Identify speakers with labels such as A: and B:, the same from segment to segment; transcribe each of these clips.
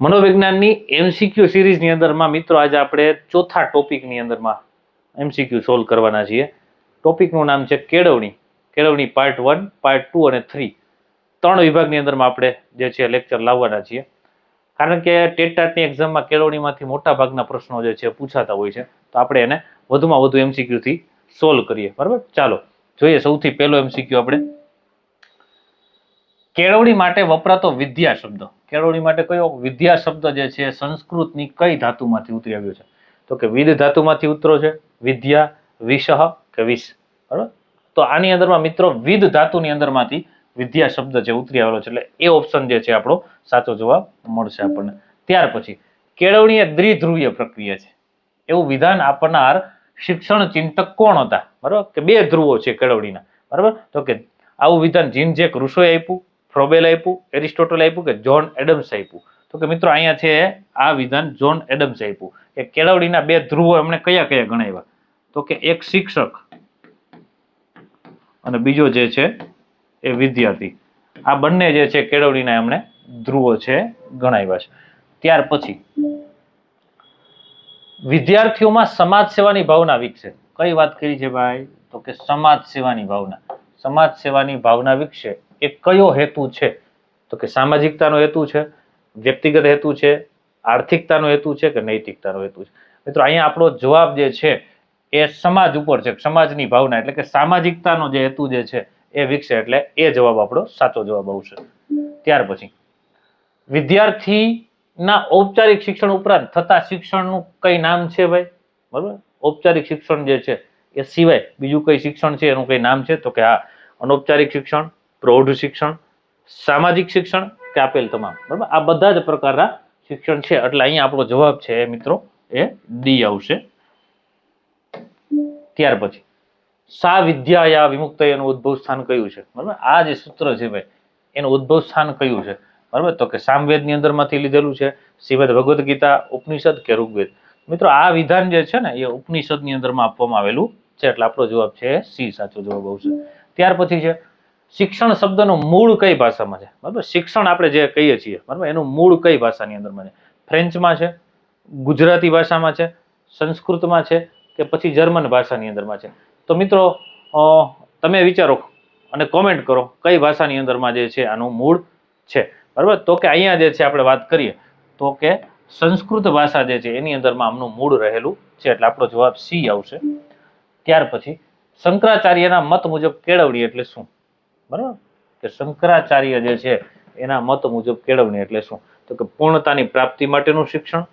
A: મનોવિજ્ઞાનની MCQ સિરીઝની અંદરમાં મિત્રો આજે આપણે ચોથા ટોપિકની અંદરમાં એમસીક્યુ સોલ્વ કરવાના છીએ. ટોપિકનું નામ છે કેળવણી. કેળવણી પાર્ટ વન પાર્ટ ટુ અને થ્રી ત્રણ વિભાગની અંદરમાં આપણે જે છે લેક્ચર લાવવાના છીએ. કારણ કે ટેટાટની એક્ઝામમાં કેળવણીમાંથી મોટા ભાગના પ્રશ્નો જે છે પૂછાતા હોય છે. તો આપણે એને વધુમાં વધુ એમસીક્યુથી સોલ્વ કરીએ. બરાબર? ચાલો, જોઈએ સૌથી પહેલો એમસીક્યુ આપણે કેળવણી માટે વપરાતો વિદ્યા શબ્દ. કેળવણી માટે કયો વિદ્યા શબ્દ જે છે, સંસ્કૃતની કઈ ધાતુમાંથી ઉતરી આવ્યો છે? તો કે વિદ ધાતુમાંથી ઉતરો છે, વિદ્યા, વિષહ કે વિષ. બરાબર? તો આની અંદરમાં મિત્રો વિદ ધાતુની અંદરમાંથી વિદ્યા શબ્દ છે ઉતરી આવેલો છે, એટલે એ ઓપ્શન જે છે આપણો સાચો જવાબ મળશે આપણને. ત્યાર પછી કેળવણી એ દ્વિધ્રુવીય પ્રક્રિયા છે. એવું વિધાન આપનાર શિક્ષણ ચિંતક કોણ હતા? બરાબર? કે બે ધ્રુવો છે કેળવણીના. બરાબર? તો કે આવું વિધાન જીન જે ઋષોએ આપ્યું ફ્રોબેલ આપ્યું એરિસ્ટોટલ આપ્યું કે જ્હોન એડમ્સ આપ્યું. તો કે મિત્રો અહીંયા છે આ વિધાન જ્હોન એડમ્સ આપ્યું. કે કેળવણીના બે ધ્રુવો એમણે કયા કયા ગણાવ્યા? તો કે એક શિક્ષક અને બીજો જે છે એ વિદ્યાર્થી. આ બંને જે છે કેળવણીના એમણે ધ્રુવો છે ગણાવ્યા છે. ત્યાર પછી વિદ્યાર્થીઓમાં સમાજ સેવાની ભાવના વિકસે કઈ વાત કરી છે ભાઈ? તો કે સમાજ સેવાની ભાવના. સમાજ સેવાની ભાવના વિકસે. એ કયો હેતુ છે? તો કે સામાજિકતાનો હેતુ છે, વ્યક્તિગત હેતુ છે, આર્થિકતાનો હેતુ છે કે નૈતિકતાનો હેતુ છે? મિત્રો, અહીંયા આપણો જવાબ જે છે એ સમાજ ઉપર છે, સમાજની ભાવના. એટલે કે સામાજિકતાનો જે હેતુ જે છે એ વિકસે, એટલે એ જવાબ આપણો સાચો જવાબ આવશે. ત્યાર પછી, વિદ્યાર્થીના ઔપચારિક શિક્ષણ ઉપરાંત થતા શિક્ષણનું કઈ નામ છે ભાઈ? બરાબર? ઔપચારિક શિક્ષણ જે છે એ સિવાય બીજું કઈ શિક્ષણ છે? એનું કઈ નામ છે? તો કે હા અનૌપચારિક શિક્ષણ પ્રૌઢ શિક્ષણ, સામાજિક શિક્ષણ કે આપેલ તમામ. બરાબર? આ બધા જ પ્રકારના શિક્ષણ છે. એટલે અહીંયા આપણો જવાબ છે મિત્રો એ ડી આવશે. ત્યાર પછી, સા વિદ્યાયા વિમુક્ત એનું ઉદ્ભવ સ્થાન કયું છે? બરાબર? આ જે સૂત્ર છે ભાઈ, એનું ઉદ્ભવ સ્થાન કયું છે? બરાબર? તો કે સામવેદની અંદરમાંથી લીધેલું છે શ્રીમદ ભગવદ્ ગીતા ઉપનિષદ કે ઋગ્વેદ. મિત્રો, આ વિધાન જે છે ને, એ ઉપનિષદની અંદરમાં આપવામાં આવેલું છે. એટલે આપણો જવાબ છે સી. સાચો જવાબ આવશે. ત્યાર પછી છે શિક્ષણ શબ્દનું મૂળ કઈ ભાષામાં છે? બરાબર? શિક્ષણ આપણે જે કહીએ છીએ, બરાબર? એનું મૂળ કઈ ભાષાની અંદરમાં છે? ફ્રેન્ચમાં છે, ગુજરાતી ભાષામાં છે, સંસ્કૃતમાં છે કે પછી જર્મન ભાષાની અંદરમાં છે? તો મિત્રો તમે વિચારો અને કોમેન્ટ કરો કઈ ભાષાની અંદરમાં જે છે આનું મૂળ છે? બરાબર? તો કે અહીંયા જે છે આપણે વાત કરીએ, તો કે સંસ્કૃત ભાષા જે છે એની અંદરમાં આમનું મૂળ રહેલું છે. એટલે આપણો જવાબ સી આવશે. ત્યાર પછી શંકરાચાર્યના મત મુજબ કેળવણી એટલે શું? બરાબર? કે શંકરાચાર્ય જે છે, એના મત મુજબ કેળવણી એટલે શું? તો કે પૂર્ણતાની પ્રાપ્તિ માટેનું શિક્ષણ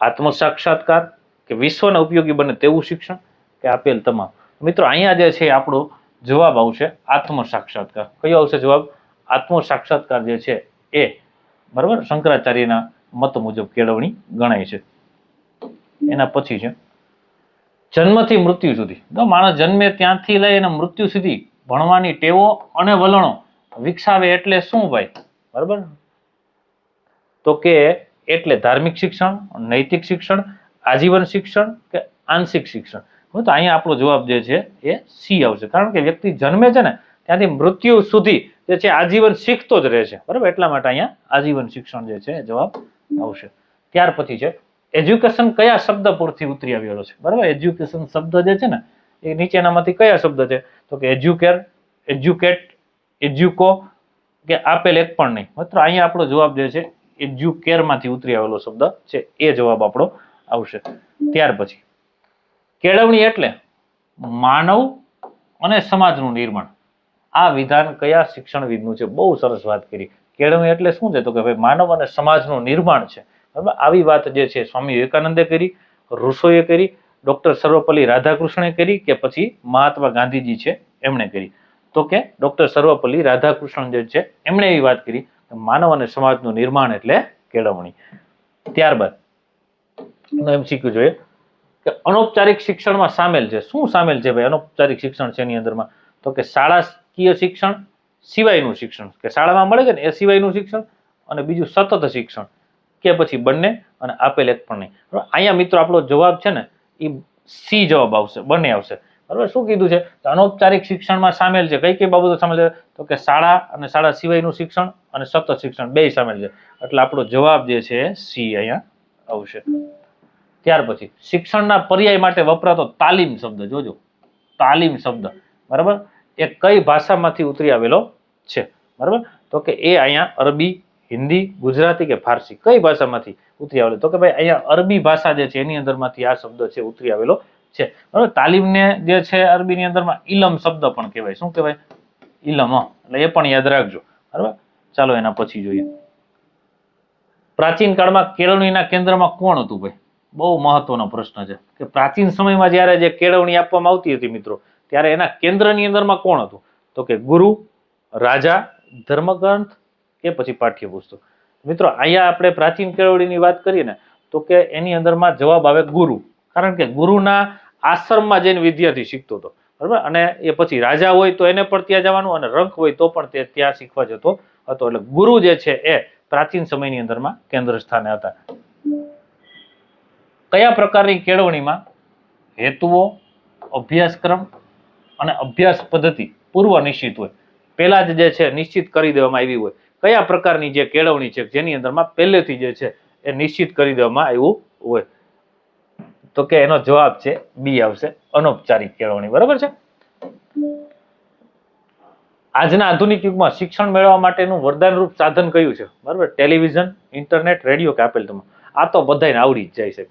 A: આત્મ સાક્ષાત્કાર કે વિશ્વને ઉપયોગી બને તેવું શિક્ષણ, કે આપેલ તમામ. મિત્રો, અહીંયા જે છે, આપણો જવાબ આવશે આત્મ સાક્ષાત્કાર કયો આવશે જવાબ? આત્મ સાક્ષાત્કાર જે છે, એ. બરાબર? શંકરાચાર્યના મત મુજબ કેળવણી ગણાય છે. એના પછી છે, જન્મથી મૃત્યુ સુધી. તો માણસ જન્મે ત્યાંથી લઈ અને મૃત્યુ સુધી ભણવાની ટેવો અને વલણો. વિકસાવે એટલે શું ભાઈ? બરાબર? તો કે એટલે ધાર્મિક શિક્ષણ, નૈતિક શિક્ષણ, આજીવન શિક્ષણ કે આંશિક શિક્ષણ? તો અહીંયા આપણો જવાબ જે છે એ સી આવશે. કારણ કે વ્યક્તિ જન્મે છે ને, ત્યાંથી મૃત્યુ સુધી જે છે આજીવન શીખતો જ રહે છે. બરાબર? એટલા માટે અહીંયા આજીવન શિક્ષણ જે છે જવાબ આવશે. ત્યાર પછી છે એજ્યુકેશન કયા શબ્દ પરથી ઉતરી આવેલો છે? બરાબર? એજ્યુકેશન શબ્દ જે છે ને એ નીચેનામાંથી કયા શબ્દ છે? તો કે એજ્યુકેર એજ્યુકેટ એજ્યુકો કે આપેલ એક પણ નહીં. માત્ર, અહીંયા આપણો જવાબ જે છે એજ્યુકેરમાંથી ઉતરી આવેલો શબ્દ છે, એ જવાબ આપણો આવશે. ત્યાર પછી, કેળવણી એટલે માનવ અને સમાજનું નિર્માણ. આ વિધાન કયા શિક્ષણવિદનું છે? બહુ સરસ વાત કરી. કેળવણી એટલે શું છે? તો કે ભાઈ, માનવ અને સમાજનું નિર્માણ છે. બરાબર? આવી વાત જે છે, સ્વામી વિવેકાનંદે કરી રૂસોએ કરી ડોક્ટર સર્વપલ્લી રાધાકૃષ્ણે કરી કે પછી મહાત્મા ગાંધીજી છે એમણે કરી? તો કે ડોક્ટર સર્વપલ્લી રાધાકૃષ્ણ જે છે એમણે એવી વાત કરી કે માનવ અને સમાજનું નિર્માણ એટલે કેળવણી. ત્યારબાદ એમ શીખવું જોઈએ કે અનૌપચારિક શિક્ષણમાં સામેલ છે. શું સામેલ છે ભાઈ? અનૌપચારિક શિક્ષણ છે એની અંદરમાં. તો કે શાળાકીય શિક્ષણ સિવાયનું શિક્ષણ. કે શાળામાં મળે છે ને એ સિવાયનું શિક્ષણ અને બીજું સતત શિક્ષણ. કે પછી બંને અને આપેલ એક પણ નહીં. અહીંયા મિત્રો આપણો જવાબ છે ને એ સી જવાબ આવશે, બંને આવશે. બરાબર? શું કીધું છે? તો અનૌપચારિક શિક્ષણમાં સામેલ છે. કઈ કઈ બાબતો સામેલ છે? તો કે શાળા અને શાળા સિવાયનું શિક્ષણ અને સતત શિક્ષણ, બે સામેલ છે. એટલે આપણો જવાબ જે છે, સી અહીંયા આવશે. ત્યાર પછી, શિક્ષણના પર્યાય માટે વપરાતો તાલીમ શબ્દ, જોજો. તાલીમ શબ્દ. બરાબર? એ કઈ ભાષામાંથી ઉતરી આવેલો છે. બરાબર? તો કે એ અહીંયા અરબી હિન્દી, ગુજરાતી કે ફારસી, કઈ ભાષામાંથી ઉતરી આવેલો? તો કે ભાઈ અહીંયા અરબી ભાષા જે છે, એની અંદરમાંથી આ શબ્દ છે, ઉતરી આવેલો છે. બરાબર? તાલીમને જે છે, અરબીની અંદરમાં ઇલમ શબ્દ પણ કહેવાય. શું કહેવાય? ઇલમ એટલે એ પણ યાદ રાખજો. બરાબર? ચાલો એના પછી જોઈએ. પ્રાચીન કાળમાં કેળવણીના કેન્દ્રમાં કોણ હતું ભાઈ? બહુ મહત્વનો પ્રશ્ન છે. કે પ્રાચીન સમયમાં જ્યારે જે કેળવણી આપવામાં આવતી હતી મિત્રો, ત્યારે એના કેન્દ્રની અંદરમાં કોણ હતું? તો કે ગુરુ, રાજા, ધર્મગ્રંથ કે પછી પાઠ્યપુસ્તક. મિત્રો, અહીંયા આપણે પ્રાચીન કેળવણીની વાત કરીએ ને, તો કે એની અંદરમાં જવાબ આવે ગુરુ. કારણ કે ગુરુના આશ્રમમાં જઈને વિદ્યાર્થી શીખતો હતો. બરાબર? અને એ પછી રાજા હોય તો એને પણ ત્યાં જવાનું અને રંક હોય તો પણ તે ત્યાં શીખવા જતો હતો. એટલે ગુરુ જે છે એ પ્રાચીન સમયની અંદરમાં કેન્દ્ર સ્થાને હતા. કયા પ્રકારની કેળવણીમાં હેતુઓ, અભ્યાસક્રમ અને અભ્યાસ પદ્ધતિ પૂર્વ નિશ્ચિત હોય? પહેલા જ જે છે નિશ્ચિત કરી દેવામાં આવી હોય. કયા પ્રકારની જે કેળવણી છે, જેની અંદરમાં પહેલેથી જે છે, એ નિશ્ચિત કરી દેવામાં આવ્યું હોય. તો કે એનો જવાબ છે, બી આવશે, અનૌપચારિક કેળવણી. બરાબર છે? આજના આધુનિક યુગમાં શિક્ષણ મેળવવા માટેનું વરદાનરૂપ સાધન કયું છે? બરાબર? ટેલિવિઝન, ઇન્ટરનેટ, રેડિયો કે આપેલ તમે આ તો બધાને આવડી જ જાય છે.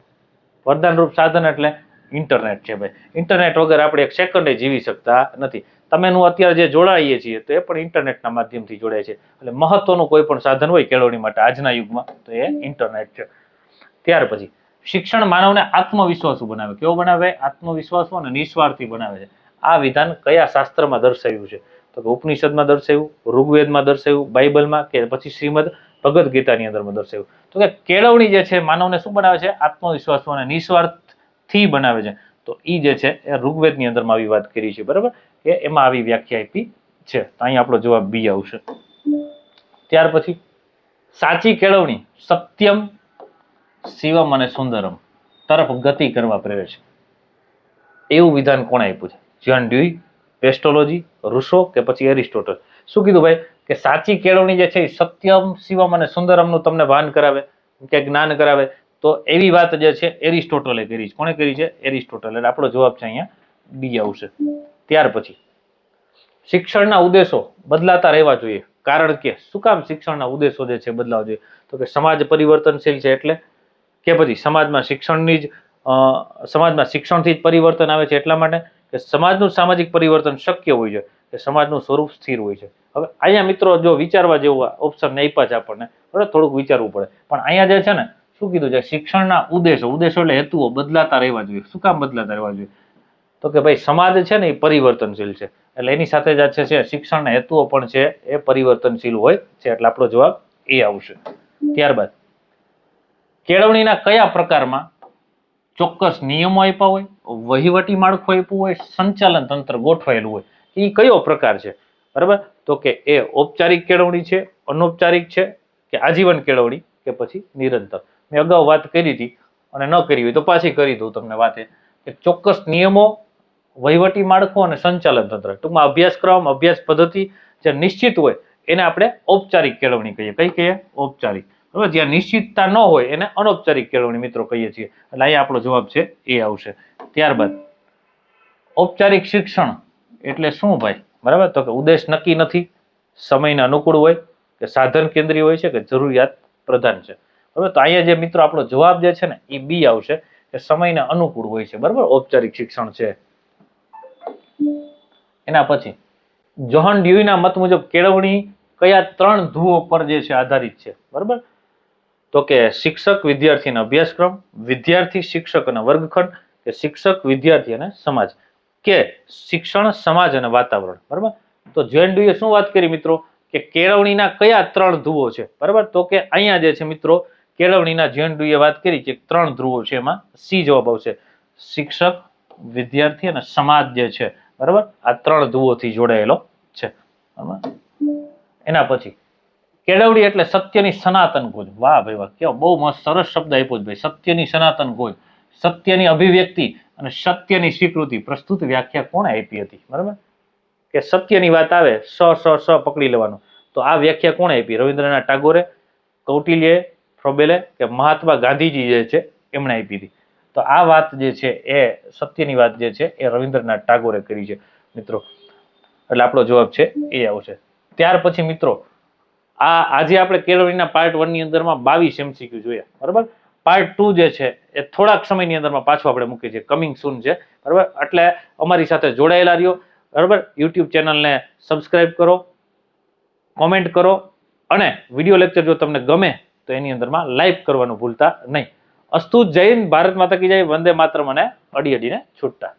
A: વરદાનરૂપ સાધન એટલે ઇન્ટરનેટ છે ભાઈ. ઇન્ટરનેટ વગર આપણે એક સેકન્ડે જીવી શકતા નથી. તમે હું અત્યારે જે જોડાઈએ છીએ, તો એ પણ ઇન્ટરનેટના માધ્યમથી જોડાય છે. એટલે મહત્વનું કોઈ પણ સાધન હોય કેળવણી માટે આજના યુગમાં, તો એ ઇન્ટરનેટ છે. ત્યાર પછી, શિક્ષણ માનવને આત્મવિશ્વાસુ બનાવે. કેવો બનાવે? આત્મવિશ્વાસુ અને નિસ્વાર્થી બનાવે છે. આ વિધાન કયા શાસ્ત્રમાં દર્શાવ્યું છે? તો કે ઉપનિષદમાં દર્શાવ્યું, ઋગ્વેદમાં દર્શાવ્યું, બાઇબલમાં કે પછી શ્રીમદ ભગવદ્ ગીતાની અંદરમાં દર્શાવ્યું. તો કે કેળવણી જે છે, માનવને શું બનાવે છે? આત્મવિશ્વાસુ અને નિસ્વાર્થથી બનાવે છે. તો એ જે છે, એ ઋગ્વેદની અંદરમાં આવી વાત કરી છે, બરાબર? કે એમાં આવી વ્યાખ્યા આપી છે. તો અહીં આપણો જવાબ બી આવશે. ત્યાર પછી, સાચી કેળવણી સત્યમ શિવમ અને સુંદરમ તરફ ગતિ કરવા પ્રેરે છે. એવું વિધાન કોણે આપ્યું છે? જ્યોન ડ્યુઈ પેસ્ટોલોજી રૂસો કે પછી એરિસ્ટોટલ? શું કીધું ભાઈ? કે સાચી કેળવણી જે છે સત્યમ, શિવમ અને સુંદરમનું તમને ભાન કરાવે, કે જ્ઞાન કરાવે તો એવી વાત જે છે, એરિસ્ટોટલે કરી છે. કોણે કરી છે? એરિસ્ટોટલ. એટલે આપણો જવાબ છે અહીંયા બી આવશે. ત્યાર પછી, શિક્ષણના ઉદ્દેશો બદલાતા રહેવા જોઈએ. કારણ કે, શું કામ શિક્ષણના ઉદ્દેશો જે છે બદલાવ જોઈએ? તો કે સમાજ પરિવર્તનશીલ છે એટલે? કે પછી, સમાજમાં શિક્ષણની જ સમાજમાં શિક્ષણથી જ પરિવર્તન આવે છે એટલા માટે કે સમાજનું સામાજિક પરિવર્તન શક્ય હોય છે, કે સમાજનું સ્વરૂપ સ્થિર હોય છે. હવે અહીંયા મિત્રો જો વિચારવા જેવું ઓપ્શન નહીં પાછા આપણને, બરાબર? થોડુંક વિચારવું પડે. પણ અહીંયા જે છે ને શું કીધું છે? શિક્ષણના ઉદ્દેશો ઉદ્દેશો એટલે હેતુઓ, બદલાતા રહેવા જોઈએ. શું કામ બદલાતા રહેવા જોઈએ? તો કે ભાઈ, સમાજ છે ને એ પરિવર્તનશીલ છે. એટલે એની સાથે જ છે, શિક્ષણના હેતુઓ પણ છે, એ પરિવર્તનશીલ હોય છે, એટલે આપણો જવાબ એ આવશે. ત્યારબાદ, કેળવણીના કયા પ્રકારમાં ચોક્કસ નિયમો આપ્યા હોય, વહીવટી માળખું આપ્યું હોય, સંચાલન તંત્ર ગોઠવાયેલું હોય, એ કયો પ્રકાર છે? બરાબર? તો કે એ ઔપચારિક કેળવણી છે, અનૌપચારિક છે, કે આજીવન કેળવણી, કે પછી નિરંતર. મેં અગાઉ વાત કરી હતી અને ન કરી હોય તો પાછી કરી દઉં તમને વાત. કે ચોક્કસ નિયમો વહીવટી માળખું અને સંચાલન તંત્ર. ટૂંકમાં અભ્યાસક્રમ અભ્યાસ પદ્ધતિ જે નિશ્ચિત હોય એને આપણે ઔપચારિક કેળવણી કહીએ. કઈ કહીએ? ઔપચારિક. બરાબર? જ્યાં નિશ્ચિતતા ન હોય એને અનૌપચારિક કેળવણી મિત્રો કહીએ છીએ. એટલે અહીંયા આપણો જવાબ છે એ આવશે. ત્યારબાદ, ઔપચારિક શિક્ષણ એટલે શું ભાઈ? બરાબર? તો કે ઉદ્દેશ નક્કી નથી, સમયને અનુકૂળ હોય કે સાધન કેન્દ્રીય હોય છે કે જરૂરિયાત પ્રધાન છે. બરાબર તો અહીંયા જે મિત્રો આપણો જવાબ જે છે ને, એ બી આવશે, કે સમયને અનુકૂળ હોય છે. બરાબર? ઔપચારિક શિક્ષણ છે. એના પછી, જોહન ડ્યુઈના મત મુજબ કેળવણી કયા ત્રણ ધ્રુવો પર જે છે આધારિત છે? બરાબર? તો કે શિક્ષક, વિદ્યાર્થી અભ્યાસક્રમ, વિદ્યાર્થી, શિક્ષક અને વર્ગખંડ, કે શિક્ષક, વિદ્યાર્થી અને સમાજ, કે શિક્ષણ, સમાજ અને વાતાવરણ. બરાબર? તો જોહન ડ્યુએ શું વાત કરી મિત્રો? કે કેળવણીના કયા ત્રણ ધ્રુવો છે? બરાબર? તો કે અહીંયા જે છે મિત્રો કેળવણીના જોન ડ્યુએ વાત કરી કે ત્રણ ધ્રુવો છે એમાં. સી જવાબ આવશે. શિક્ષક, વિદ્યાર્થી અને સમાજ જે છે, બરાબર? આ ત્રણ ધ્રુવોથી જોડાયેલો છે. બરાબર? એના પછી, કેળવણી એટલે સત્યની સનાતન ગોજ. વાહ ભાઈ, વાહ, કેવો બહુ મસ્ત, સરસ શબ્દ આપ્યો ભાઈ. સત્યની સનાતન ગોજ. સત્યની અભિવ્યક્તિ અને સત્યની સ્વીકૃતિ. પ્રસ્તુત વ્યાખ્યા કોણે આપી હતી? બરાબર? કે સત્યની વાત આવે, સ સ સ પકડી લેવાનું. તો આ વ્યાખ્યા કોણે આપી? રવિન્દ્રનાથ ટાગોરે કૌટિલ્યે ફ્રોબેલે કે મહાત્મા ગાંધીજી જે છે એમણે આપી હતી. તો આ વાત જે છે એ સત્યની વાત જે છે એ રવિન્દ્રનાથ ટાગોરે કરી છે. મિત્રો, એટલે આપણો જવાબ છે એ આવશે. ત્યાર પછી મિત્રો, આ આજે આપણે કેળવણીના પાર્ટ વનની અંદરમાં બાવીસ એમસીક્યુ જોયા બરાબર? પાર્ટ ટુ જે છે એ થોડાક સમયની અંદરમાં પાછું આપણે મૂકીએ છીએ. કમિંગ સૂન છે. બરાબર? એટલે અમારી સાથે જોડાયેલા રહ્યો. બરાબર? યુટ્યુબ ચેનલને સબસ્ક્રાઈબ કરો કોમેન્ટ કરો અને વીડિયો લેક્ચર જો તમને ગમે તો એની અંદરમાં લાઈક કરવાનું ભૂલતા નહીં. અસ્તુ જૈન ભારત માતા કી જય, વંદે માત્ર મને અડી અડીને છૂટતા.